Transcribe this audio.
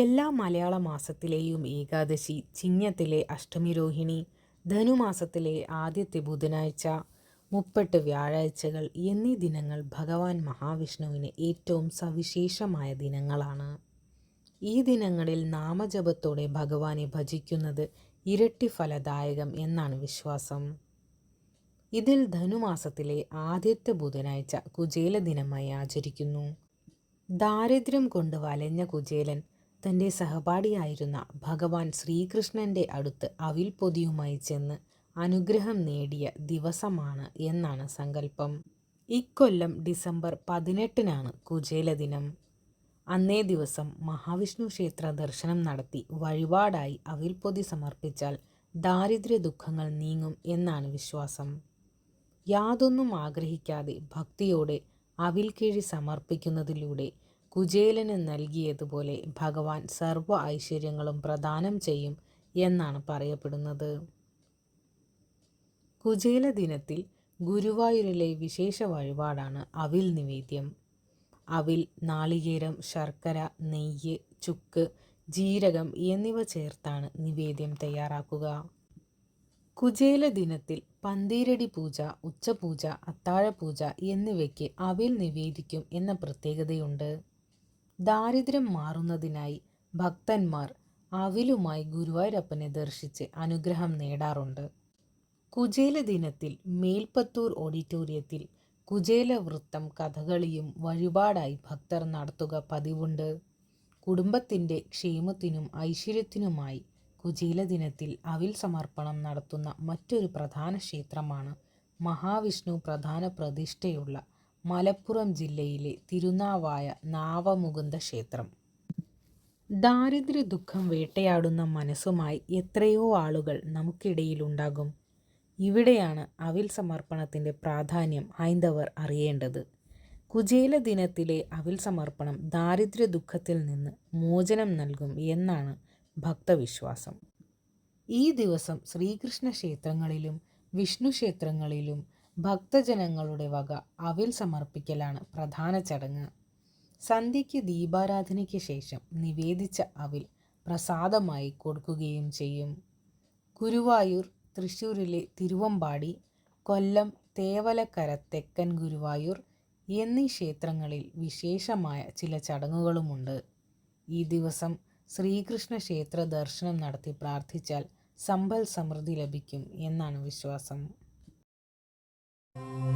എല്ലാ മലയാള മാസത്തിലെയും ഏകാദശി ചിങ്ങത്തിലെ അഷ്ടമി രോഹിണി ധനുമാസത്തിലെ ആദ്യത്തെ ബുധനാഴ്ച മുപ്പെട്ട് വ്യാഴാഴ്ചകൾ എന്നീ ദിനങ്ങൾ ഭഗവാൻ മഹാവിഷ്ണുവിന് ഏറ്റവും സവിശേഷമായ ദിനങ്ങളാണ്. ഈ ദിനങ്ങളിൽ നാമജപത്തോടെ ഭഗവാനെ ഭജിക്കുന്നത് ഇരട്ടി ഫലദായകം എന്നാണ് വിശ്വാസം. ഇതിൽ ധനുമാസത്തിലെ ആദ്യത്തെ ബുധനാഴ്ച കുചേല ദിനമായി ആചരിക്കുന്നു. ദാരിദ്ര്യം കൊണ്ട് വലഞ്ഞ കുചേലൻ തന്റെ സഹപാഠിയായിരുന്ന ഭഗവാൻ ശ്രീകൃഷ്ണന്റെ അടുത്ത് അവിൽ പൊതിയുമായി ചെന്ന് അനുഗ്രഹം നേടിയ ദിവസമാണ് എന്നാണ് സങ്കല്പം. ഇക്കൊല്ലം ഡിസംബർ പതിനെട്ടിനാണ് കുചേല ദിനം അന്നേ ദിവസം മഹാവിഷ്ണു ക്ഷേത്ര ദർശനം നടത്തി വഴിപാടായി അവിൽപ്പൊതി സമർപ്പിച്ചാൽ ദാരിദ്ര്യ ദുഃഖങ്ങൾ നീങ്ങും എന്നാണ് വിശ്വാസം. യാതൊന്നും ആഗ്രഹിക്കാതെ ഭക്തിയോടെ അവിൽക്കിഴി സമർപ്പിക്കുന്നതിലൂടെ കുചേലന് നൽകിയതുപോലെ ഭഗവാൻ സർവ ഐശ്വര്യങ്ങളും പ്രദാനം ചെയ്യും എന്നാണ് പറയപ്പെടുന്നത്. കുചേല ദിനത്തിൽ ഗുരുവായൂരിലെ വിശേഷ വഴിപാടാണ് അവിൽ നിവേദ്യം. അവിൽ നാളികേരം ശർക്കര നെയ്യ് ചുക്ക് ജീരകം എന്നിവ ചേർത്താണ് നിവേദ്യം തയ്യാറാക്കുക. കുചേല ദിനത്തിൽ പന്തീരടി പൂജ ഉച്ചപൂജ അത്താഴപൂജ എന്നിവയ്ക്ക് അവിൽ നിവേദിക്കും എന്ന പ്രത്യേകതയുണ്ട്. ദാരിദ്ര്യം മാറുന്നതിനായി ഭക്തന്മാർ അവിലുമായി ഗുരുവായൂരപ്പനെ ദർശിച്ച് അനുഗ്രഹം നേടാറുണ്ട്. കുചേല ദിനത്തിൽ മേൽപ്പത്തൂർ ഓഡിറ്റോറിയത്തിൽ കുചേല വൃത്തം കഥകളിയും വഴിപാടായി ഭക്തർ നടത്തുക പതിവുണ്ട്. കുടുംബത്തിന്റെ ക്ഷേമത്തിനും ഐശ്വര്യത്തിനുമായി കുചേല ദിനത്തിൽ അവിൽ സമർപ്പണം നടത്തുന്ന മറ്റൊരു പ്രധാന ക്ഷേത്രമാണ് മഹാവിഷ്ണു പ്രധാന പ്രതിഷ്ഠയുള്ള മലപ്പുറം ജില്ലയിലെ തിരുനാവായ നാവമുകുന്ദ ക്ഷേത്രം. ദാരിദ്ര്യ ദുഃഖം വേട്ടയാടുന്ന മനസ്സുമായി എത്രയോ ആളുകൾ നമുക്കിടയിലുണ്ടാകും. ഇവിടെയാണ് അവിൽ സമർപ്പണത്തിന്റെ പ്രാധാന്യം ഹൈന്ദവർ അറിയേണ്ടത്. കുചേല ദിനത്തിലെ അവിൽ സമർപ്പണം ദാരിദ്ര്യ ദുഃഖത്തിൽ നിന്ന് മോചനം നൽകും എന്നാണ് ഭക്തവിശ്വാസം. ഈ ദിവസം ശ്രീകൃഷ്ണ ക്ഷേത്രങ്ങളിലും വിഷ്ണു ക്ഷേത്രങ്ങളിലും ഭക്തജനങ്ങളുടെ വക അവിൽ സമർപ്പിക്കലാണ് പ്രധാന ചടങ്ങ്. സന്ധ്യയ്ക്ക് ദീപാരാധനയ്ക്ക് ശേഷം നിവേദിച്ച അവിൽ പ്രസാദമായി കൊടുക്കുകയും ചെയ്യും. ഗുരുവായൂർ തൃശ്ശൂരിലെ തിരുവമ്പാടി കൊല്ലം തേവലക്കര തെക്കൻ ഗുരുവായൂർ എന്നീ ക്ഷേത്രങ്ങളിൽ വിശേഷമായ ചില ചടങ്ങുകളുമുണ്ട്. ഈ ദിവസം ശ്രീകൃഷ്ണ ക്ഷേത്ര ദർശനം നടത്തി പ്രാർത്ഥിച്ചാൽ സമ്പൽ സമൃദ്ധി ലഭിക്കും എന്നാണ് വിശ്വാസം. Thank you.